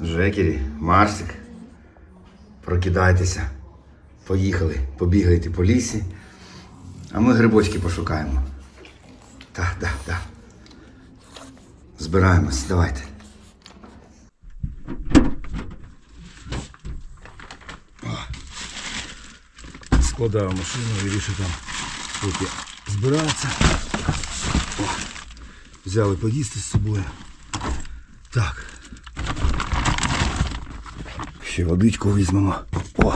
Жекері, Марсик, прокидайтеся. Поїхали, побігайте по лісі, а ми грибочки пошукаємо. Так, так, так. Збираємось, давайте. Складаю машину і рішу там поки збирається. Взяли поїсти з собою. Так. Ще водичку візьмемо. О!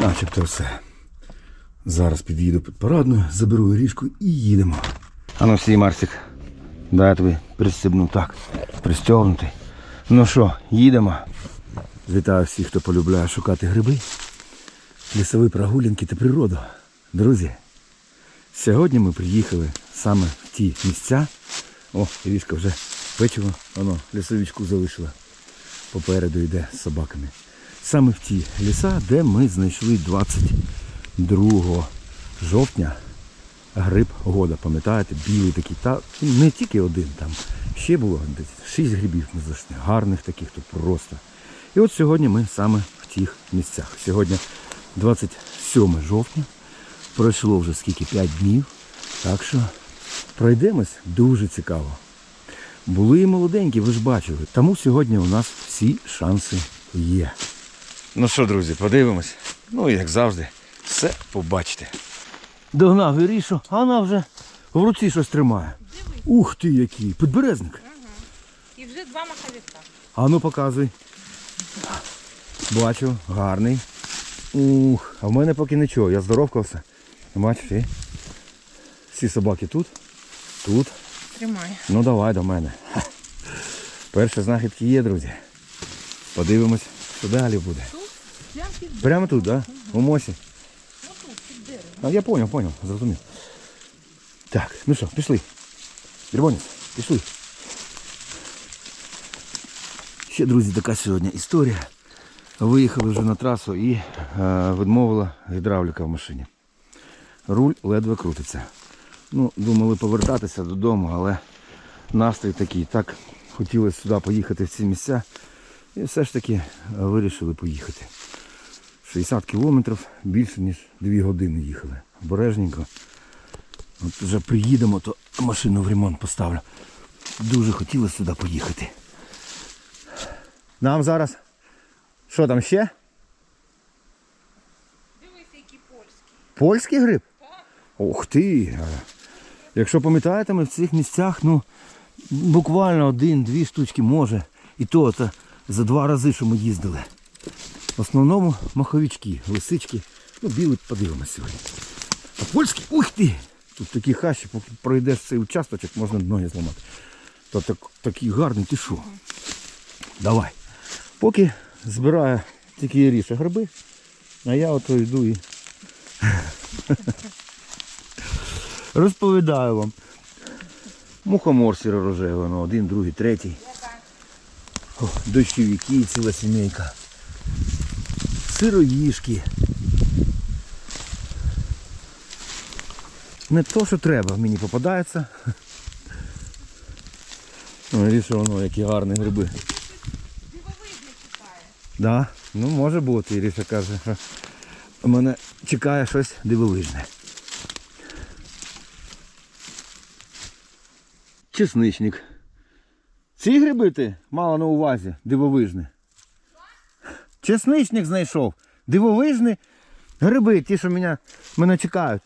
Начебто все. Зараз під'їду під парадною, заберу ріжку і їдемо. А ну стій, Марсик. Дай я тобі пристебну так. Пристегнутий. Ну що, їдемо. Вітаю всіх, хто полюбляє шукати гриби, лісові прогулянки та природу. Друзі, сьогодні ми приїхали саме в ті місця. О, Ірішка вже печиво, воно лісовичку залишила. Попереду йде з собаками. Саме в ті ліса, де ми знайшли 22 жовтня гриб года. Пам'ятаєте, білий такий. Та не тільки один там. Ще було десь 6 грибів ми. Гарних таких тут просто. І от сьогодні ми саме в тих місцях. Сьогодні 27 жовтня. Пройшло вже скільки 5 днів. Так що пройдемось дуже цікаво. Були і молоденькі, ви ж бачили. Тому сьогодні у нас всі шанси є. Ну що, друзі, подивимось. Ну, як завжди, все побачите. Догнав Ірішу, а вона вже в руці щось тримає. Ух ти який! Підберезник. І вже два маховика. А ну показуй. Бачу, гарний. Ух, а в мене поки нічого, я здоровкався. Бачиш, всі собаки тут, тут. Тримай. Ну давай до мене. Перші знахідки є, друзі. Подивимось, що далі буде. Під Прямо тут, так? Да? У мосі. під деревом. А я понял, понял, зрозумів. Так, ну що, пішли. Червонець, пішли. Ще, друзі, така сьогодні історія. Виїхали вже на трасу і е, відмовила гідравліка в машині. Руль ледве крутиться. Ну, думали повертатися додому, але настрій такий. Так хотілося сюди поїхати в ці місця. І все ж таки е, вирішили поїхати. 60 кілометрів більше, ніж 2 години їхали. Обережненько. От вже приїдемо, то машину в ремонт поставлю. Дуже хотілося сюди поїхати. Нам зараз. Що там ще? Дивися, який польський. Польський гриб? Ух ти! Якщо пам'ятаєте, ми в цих місцях, ну, буквально один-дві штучки може. І то це за два рази, що ми їздили. В основному маховички, лисички. Ну, білий подивимось сьогодні. А польський, ух ти! Тут такі хащі, поки пройдеш цей участочок, можна ноги зламати. Та так, такий гарний, ти що? Давай. Поки збираю тільки ріше гриби, а я ото йду і розповідаю вам. Мухомор сіро-рожевий, ну, один, другий, третій. О, дощовики, ціла сімейка. Сироїшки. Не то, що треба, мені попадається. Що воно, які гарні гриби. Дивовижний чекає. Да, ну може бути, Іріша каже, що мене чекає щось дивовижне. Чесничник. Ці гриби ти мала на увазі, дивовижне. Чесничник знайшов. Дивовижні гриби, ті, що мене, мене чекають.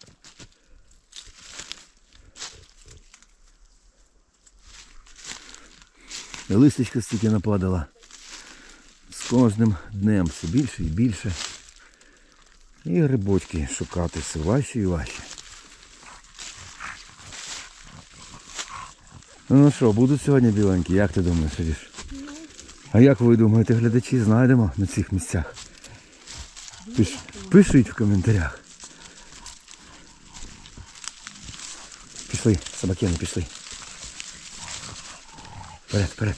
Листочка стільки нападала. З кожним днем все більше і більше. І грибочки шукати все важче і важче. Ну що, будуть сьогодні біленькі, як ти думаєш, Сидіш? А як ви думаєте, глядачі знайдемо на цих місцях? Пиш, пишіть в коментарях. Пішли, собакени, пішли. Вперед, вперед.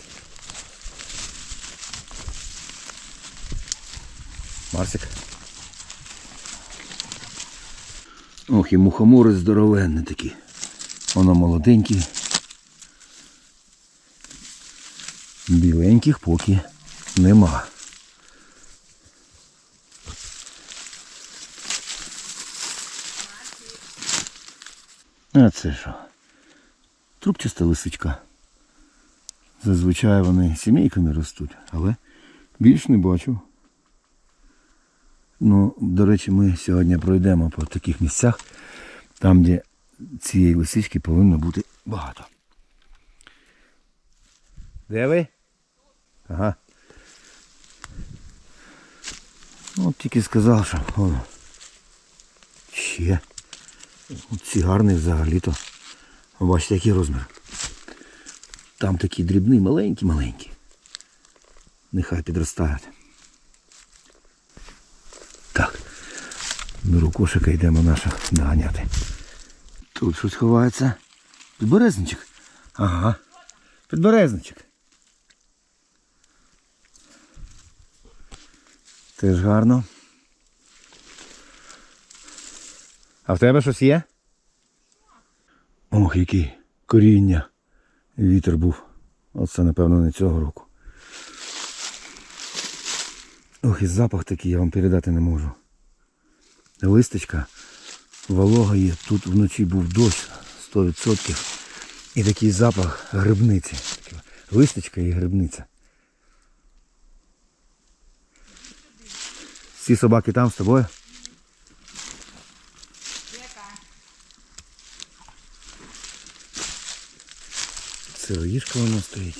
Марсик. Ох, і мухомори здоровенні такі. Воно молоденькі. Біленьких поки нема. А це що? Трубчаста лисичка. Зазвичай вони сімейками ростуть, але більш не бачу. Ну, до речі, ми сьогодні пройдемо по таких місцях, там, де цієї лисички повинно бути багато. Де ви? Ага. Ну, От тільки сказав, що воно. Ще. Ці гарний взагалі-то. Бачите, який розмір. Там такі дрібні, маленькі-маленькі. Нехай підростають. Так. Беру кошика, йдемо наша доганяти. Тут щось ховається. Підберезничок. Ага. Підберезничок. Теж гарно. А в тебе щось є? Ох, який коріння. Вітер був. Оце, напевно, не цього року. Ох, і запах такий я вам передати не можу. Листочка, волога є. Тут вночі був дощ 100%. І такий запах грибниці. Листочка і грибниця. Всі собаки там з тобою? Яка? Сироїшка воно стоїть.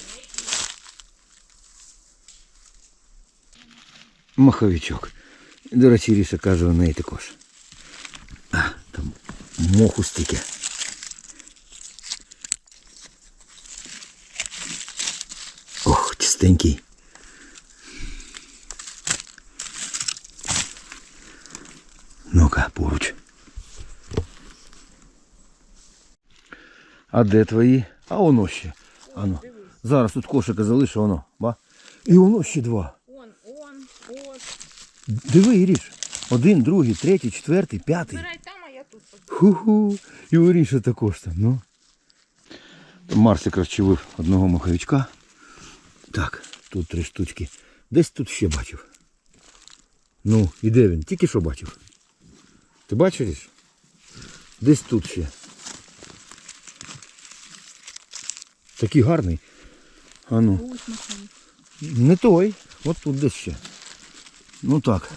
Маховичок. До речі, Ріша каже, у неї також. А, там моху стільки. Ох, чистенький. Поруч. А де твої? А воно ще. Ану. Зараз тут кошика залишу, воно. Ба. І воно ще два. Он, он, от. Диви, Іріш. Один, другий, третій, четвертий, п'ятий. Збирай там, а я тут. Ху-ху. І у Іріша також там, ну. Марсик розчавив одного маховичка. Так, тут три штучки. Десь тут ще бачив. Ну, і де він? Тільки що бачив. Ти бачиш? Десь тут ще. Такий гарний. А ну. Не той. От тут десь ще. Ну так.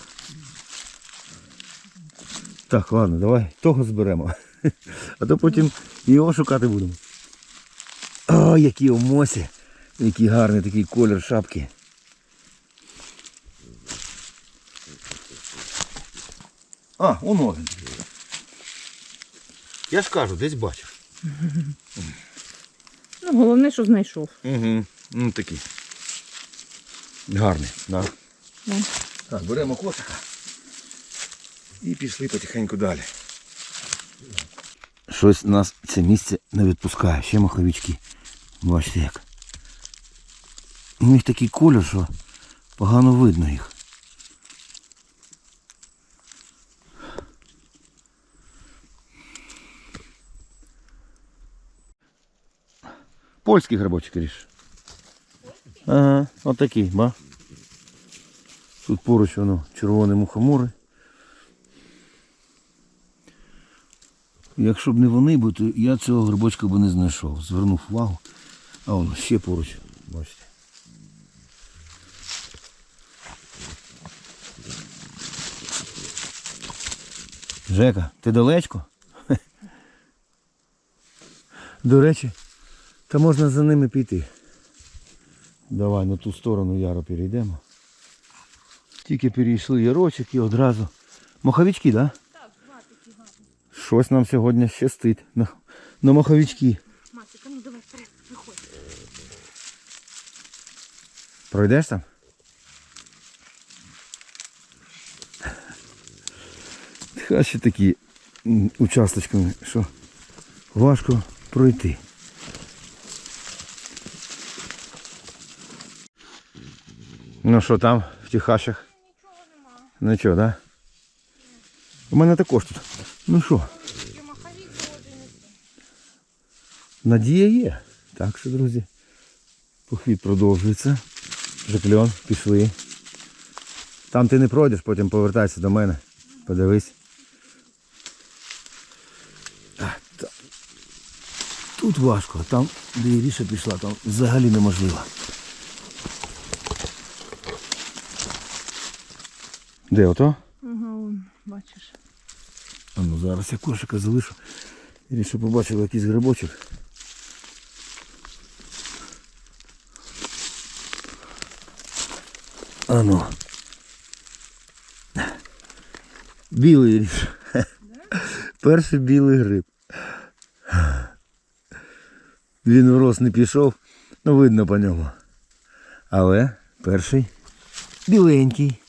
Так, ладно, давай того зберемо. А то потім його шукати будемо. О, які омосі. Який гарний такий колір шапки. А, воно він. Я ж кажу, десь бачив. Ну, головне, що знайшов. Угу. Ну такий. Гарний, так. Да. Да. Так, беремо кошика і пішли потихеньку далі. Щось нас це місце не відпускає. Ще маховички. Бачите як. У них такий колір, що погано видно їх. Польський грибочок ріж. Ага, отакий, ба. Тут поруч воно червоні мухомори. Якщо б не вони, бо, то я цього грибочка б не знайшов. Звернув увагу. А воно ще поруч. Бачите. Жека, ти далечко? До речі, та можна за ними піти. Давай на ту сторону яру перейдемо. Тільки перейшли ярочок і одразу. Моховички, так? Да? Так, два такі гарні. Щось нам сьогодні щастить на, на маховички. Масика, ну давай вперед, виходь. Пройдеш там? Хай ще такі участочками, що важко пройти. Ну що там в тих хащах? Нічого нема. Нічого, так? Да? У мене також тут. Ну що, надія є. Так що, друзі, Похід продовжується. Жакльон, пішли. Там ти не пройдеш, потім повертайся до мене. Подивись. Тут важко, там, де Іріша пішла, там взагалі неможливо. Де ото? Ага, вон, бачиш. А ну зараз я кошика залишу. Іріша побачила якийсь грибочок. А ну. Білий Іріша. Перший білий гриб. Він в рост не пішов, ну видно по ньому. Але перший біленький.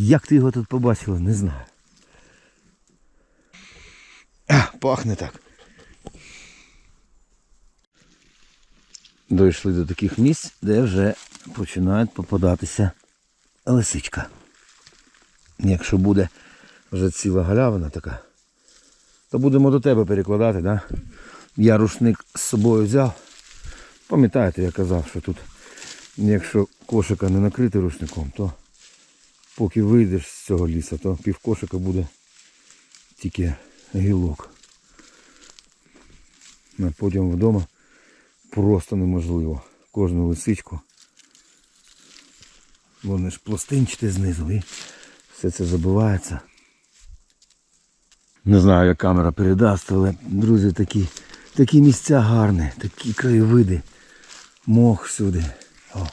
Як ти його тут побачила, не знаю. А, пахне так. Дійшли до таких місць, де вже починають попадатися лисичка. Якщо буде вже ціла галявина така, то будемо до тебе перекладати, да? Я рушник з собою взяв. Пам'ятаєте, я казав, що тут, якщо кошика не накрити рушником, то поки вийдеш з цього лісу, то пів кошика буде тільки гілок. А потім вдома просто неможливо. Кожну лисичку. Вони ж пластинчаті знизу і все це забивається. Не знаю, як камера передасть, але, друзі, такі, такі місця гарні, такі краєвиди. Мох всюди. О,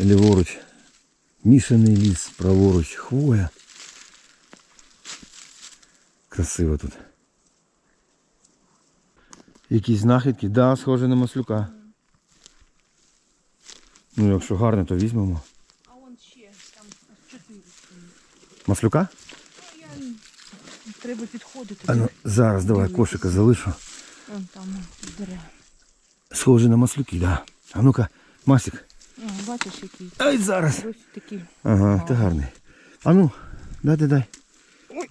ліворуч. Мішаний ліс, праворуч, хвоя. Красиво тут. Якісь знахідки, да, схоже на маслюка. Ну, якщо гарне, то візьмемо. А вон ще, там чотири. Маслюка? Ну, я... Треба підходити. А ну, зараз давай кошика залишу. Вон там дерева. Схоже на маслюки, да. А ну-ка, Масик. О, бачиш, який. Ай, зараз. Ось такий. Ага, ти гарний. А ну, дай, дай, дай. Ой.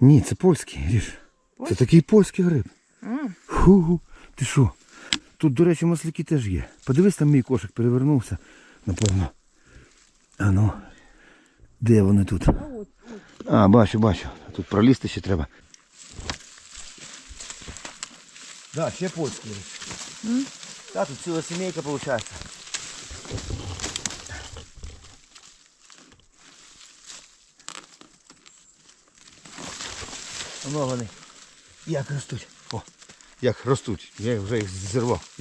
Ні, це польський, ріж. Це такий польський гриб. Фу, ти що? Тут, до речі, масляки теж є. Подивись, там мій кошик перевернувся, напевно. А ну, де вони тут? а бачу, бачу. Тут пролізти ще треба. Да, ще польський. М? Та, тут ціла сімейка виходить. Воно вони. Як ростуть. О, як ростуть. Я вже їх зірвав.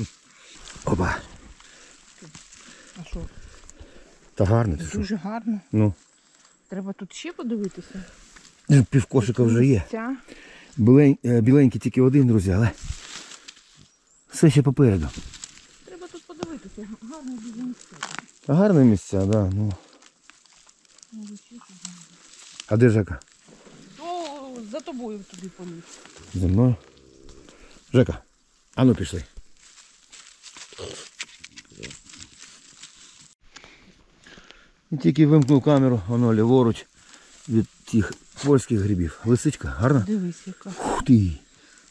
Опа. А що? Та гарно що? Дуже гарно. Ну, Треба тут ще подивитися. півкошика вже є. Ця. Білень, е, біленький тільки один, друзі, але все ще попереду. Треба тут подивитися. Гарно дуже місце. Гарне місця, да, ну. А де Жека? О, за тобою туди поліз. За мною. Жека, а ну пішли. І тільки вимкнув камеру, воно ліворуч від тих польських грибів. Лисичка, гарна? Дивись, яка. Ух ти.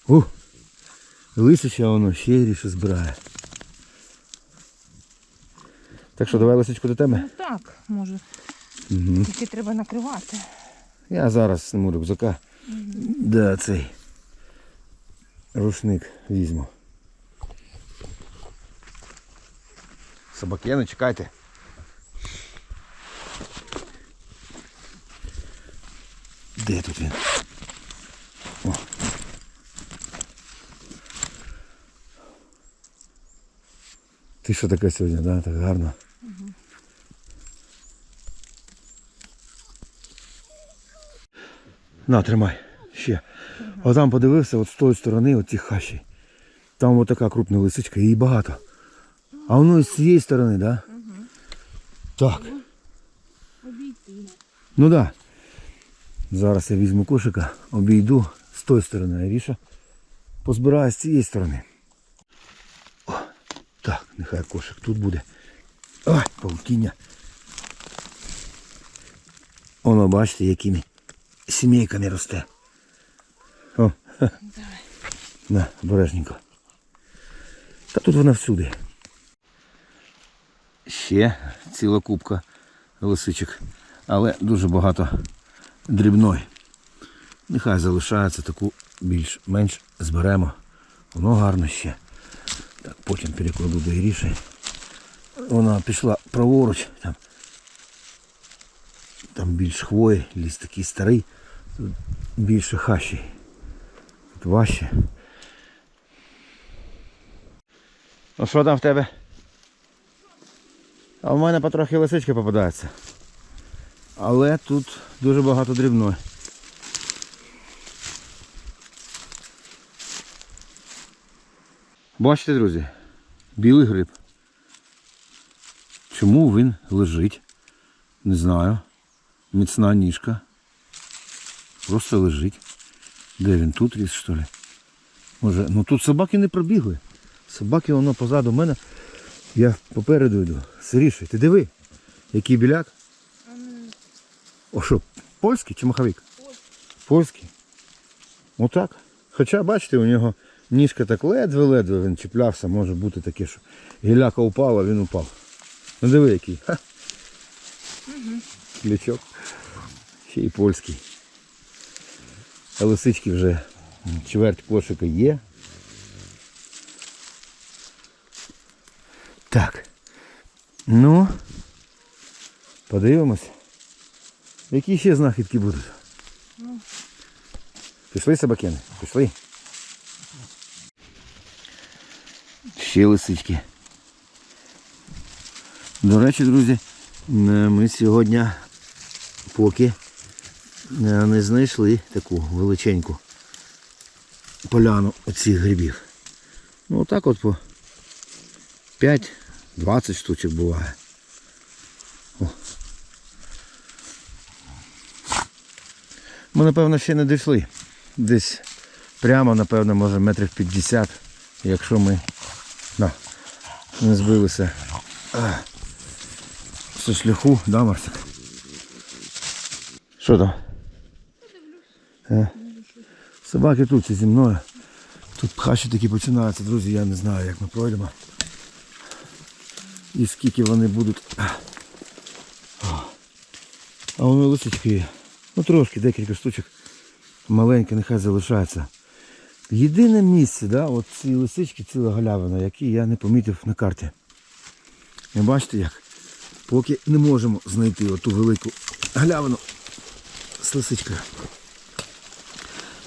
О, лисича воно ще ріше збирає. Так що давай лисичку до тебе. Ну так, може. Угу. Тільки треба накривати. Я зараз сниму рюкзака. Да, цей рушник візьму. Собаки, не чекайте. Де тут він? Ти що таке сьогодні, да? Так гарно. На, тримай. Ще. А там подивився, от з тої сторони, от ці хащі. Там от така крупна лисичка, її багато. А воно з цієї сторони, так? Да? Так. Обійти. Ну так. Да. Зараз я візьму кошика, обійду з тої сторони, а Ріша позбираю з цієї сторони. Так, нехай кошик тут буде. Ой, паутіння. Воно, бачите, якими сімейками росте. О, Давай. на, обережненько. Тут вона всюди. Ще ціла купка лисичок, але дуже багато дрібної. Нехай залишається таку більш-менш зберемо. Воно гарно ще. Так, потім перекладу до Іріші. Вона пішла праворуч, там, там більш хвої, ліс такий старий, тут більше хащі. Тут важче. Ну що там в тебе? А в мене потрохи лисички попадаються. Але тут дуже багато дрібної. Бачите, друзі, білий гриб. Чому він лежить? Не знаю. Міцна ніжка. Просто лежить. Де він тут ріс, що ли? Може, ну тут собаки не пробігли. Собаки воно позаду мене. Я попереду йду. Сиріше, ти диви, який біляк. О що, польський чи маховик? Польський. Отак. Хоча, бачите, у нього ніжка так ледве-ледве він чіплявся, може бути таке, що гіляка упала, він упав. Ну диви який. Ха. Лічок. Ще й польський. А лисички вже чверть кошика є. Так. Ну. Подивимось. Які ще знахідки будуть? Пішли собакени? Пішли. Ще лисички. До речі, друзі, ми сьогодні поки не знайшли таку величеньку поляну оцих грибів. Ну отак от по 5-20 штучок буває. Ми, напевно, ще не дійшли. Десь прямо, напевно, може метрів 50, якщо ми да, не збилися зі шляху, да, Марсик? Що там? Е, Собаки тут зі мною. Тут хащі такі починаються, друзі, я не знаю, як ми пройдемо. І скільки вони будуть. А воно лисички. Ну трошки, декілька штучок. Маленьке, нехай залишається. Єдине місце, да, от ці лисички, ціла галявина, які я не помітив на карті. Ви бачите як? Поки не можемо знайти оту велику галявину з лисичкою.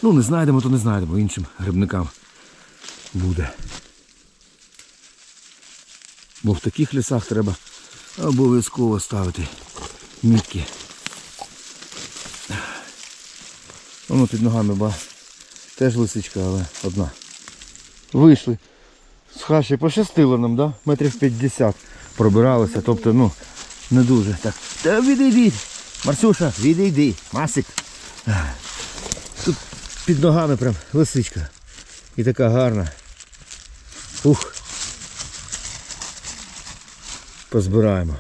Ну, не знайдемо, то не знайдемо. Іншим грибникам буде. Бо в таких лісах треба обов'язково ставити мітки. Воно під ногами ба. Теж лисичка, але одна. Вийшли. З хаші пощастило нам, да? Метрів 50 пробиралися, тобто, ну, не дуже. Так. Та відійдіть. Марсюша, відійди. Масик. Тут під ногами прям лисичка. І така гарна. Ух. Позбираємо.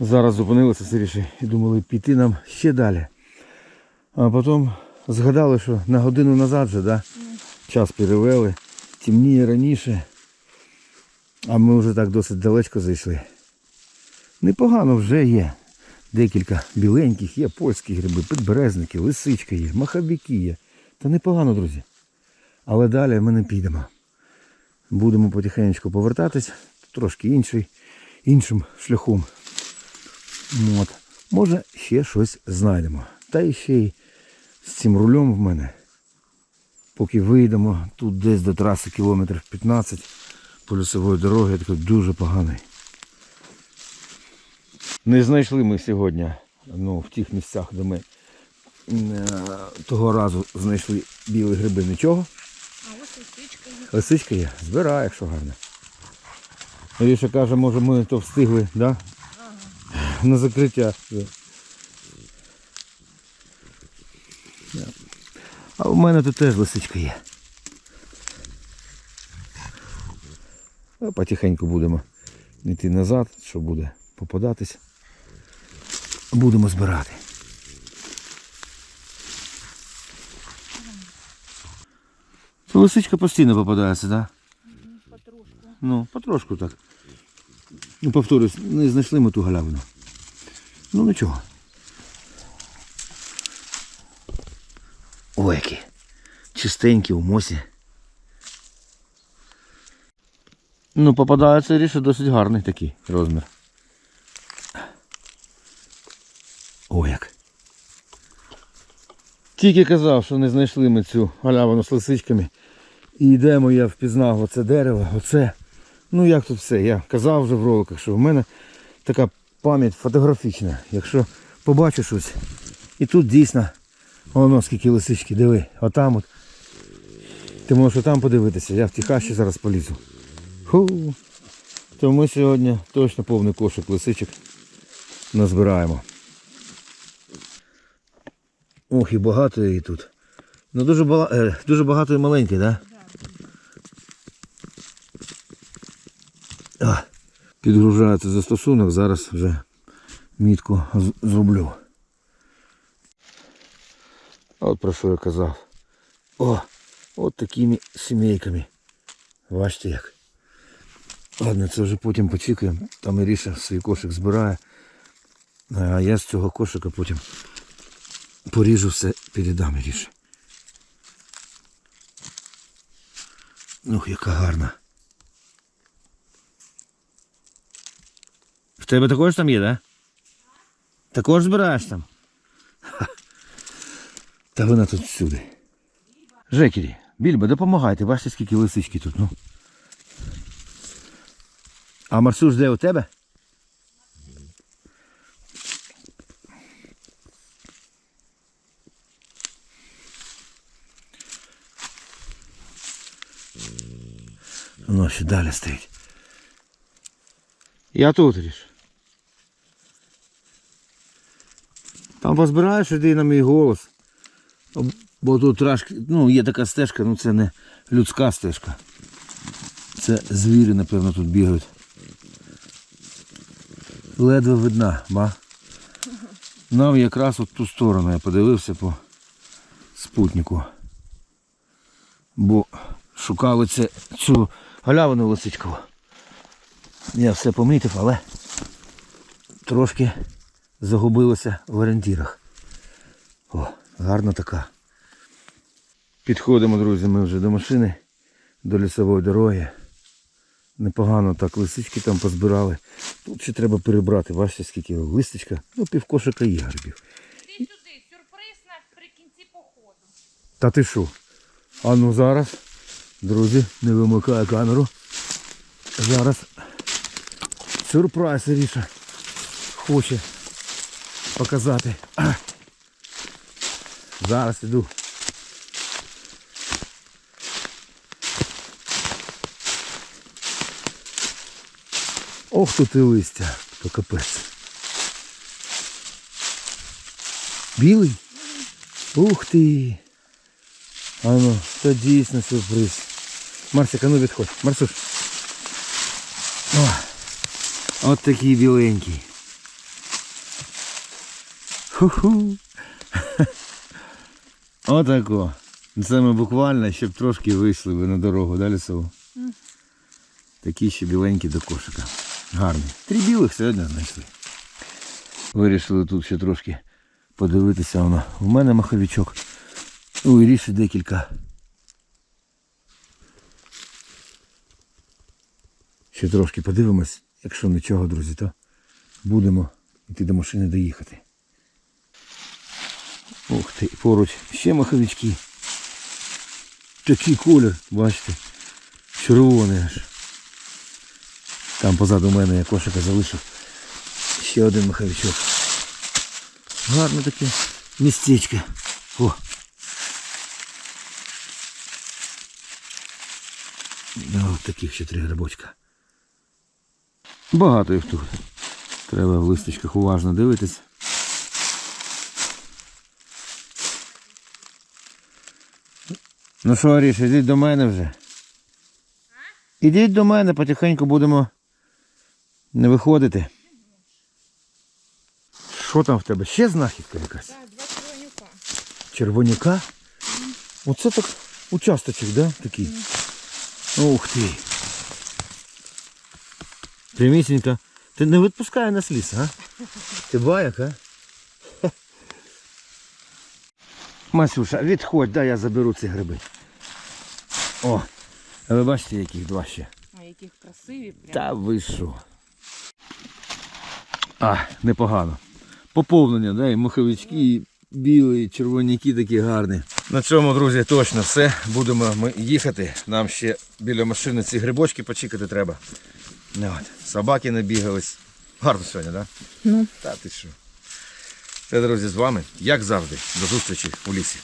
Зараз зупинилися сиріше і думали піти нам ще далі. А потім згадали, що на годину назад вже, да? час перевели, темніє раніше, а ми вже так досить далечко зайшли. Непогано вже є. Декілька біленьких, є польські гриби, підберезники, лисичка є, махабіки є. Та непогано, друзі. Але далі ми не підемо. Будемо потихеньку повертатись, трошки інший, іншим шляхом. От. Може ще щось знайдемо. Та ще й з цим рулем в мене. Поки вийдемо, тут десь до траси кілометрів 15 полюсової дороги, я такий дуже поганий. Не знайшли ми сьогодні ну, в тих місцях, де ми е, того разу знайшли білі гриби нічого. А ось лисичка є. Лисичка є, збирає, якщо гарно. Ріша каже, може ми то встигли, да? На закриття. Да. Да. А в мене тут теж лисичка є. А потихеньку будемо йти назад, що буде попадатись. Будемо збирати. Це лисичка постійно попадається, так? Да? Потрошку. Ну, потрошку так. Ну, повторюсь, не знайшли ми ту галявину. Ну нічого. Ой, які. Чистенькі у мосі. Ну, попадається ріше досить гарний такий розмір. О, як. Тільки казав, що не знайшли ми цю галявину з лисичками. І йдемо, я впізнав оце дерево, оце. Ну як тут все? Я казав вже в роликах, що в мене така пам'ять фотографічна. Якщо побачу щось. І тут дійсно воно скільки лисички, диви, отам от. Ти можеш отам подивитися, я в ті хащі зараз полізу. То ми сьогодні точно повний кошик лисичок назбираємо. Ох, і багато її тут. Ну дуже, бага... е, дуже багато і маленьких, так? Да? А, підгружається застосунок, зараз вже мітку зроблю. От про що я казав. О, от такими сімейками. Бачите як. Ладно, це вже потім почекаємо. Там Іріша свій кошик збирає. А я з цього кошика потім поріжу все, передам Іріші. Ух, яка гарна. В тебе також там є, да? Також збираєш там? Ха. Та вона тут всюди. Жекері, Більбо, допомагайте, бачите, скільки лисички тут, ну. А Марсуш де у тебе? Воно ще далі стоїть. Я тут ріж. Там позбираєш, іди на мій голос. Бо тут трошки, ну, є така стежка, ну це не людська стежка. Це звірі, напевно, тут бігають. Ледве видна, ба. Нам якраз от ту сторону я подивився по спутнику. Бо шукали це, цю галявину лисичкову. Я все помітив, але трошки загубилося в орієнтірах. О, гарна така. Підходимо, друзі, ми вже до машини, до лісової дороги. Непогано так лисички там позбирали. Тут ще треба перебрати, бачите, скільки листочка. Ну, півкошика є грибів. Іди сюди, сюрприз наприкінці походу. Та ти що? А ну зараз, друзі, не вимикаю камеру. Зараз сюрприз Ріша хоче показати. Зараз іду. Ох тут і листя, то капець. Білий? Ух ти! А ну, це дійсно сюрприз. Марсик, а ну відходь. Марсуш. О, от такий біленький. Ху-ху. Отако. Це ми буквально, щоб трошки вийшли ви на дорогу, да, лісову? Такі ще біленькі до кошика. Гарні. Три білих сьогодні знайшли. Вирішили тут ще трошки подивитися. Воно. У мене маховичок. У Іріші декілька. Ще трошки подивимось. Якщо нічого, друзі, то будемо йти до машини доїхати. Ух ти, поруч ще маховички. Такий колір, бачите, червоний аж. Там позаду мене я кошика залишив. Ще один маховичок. Гарне таке містечко. О. Ну, таких ще три грибочка. Багато їх тут. Треба в листочках уважно дивитись. Ну що, Аріш, ідіть до мене вже. Ідіть до мене, потихеньку будемо не виходити. Що там в тебе? Ще знахідка якась? Так, два червонюка. Червоняка? Оце так участочок, да? Такий. Ух ти. Прямісінько. Ти не відпускає нас ліс, а? Ти баяк, а? Масюша, відходь, дай я заберу ці гриби. О, а ви бачите, яких два ще. А яких красиві прям. Та ви що? А, непогано. Поповнення, да, і маховички, і білі, і червоняки такі гарні. На цьому, друзі, точно все. Будемо ми їхати. Нам ще біля машини ці грибочки почекати треба. Ну, от. Собаки набігались. Гарно сьогодні, так? Да? Ну. Та ти що? Це, друзі, з вами, як завжди, до зустрічі у лісі.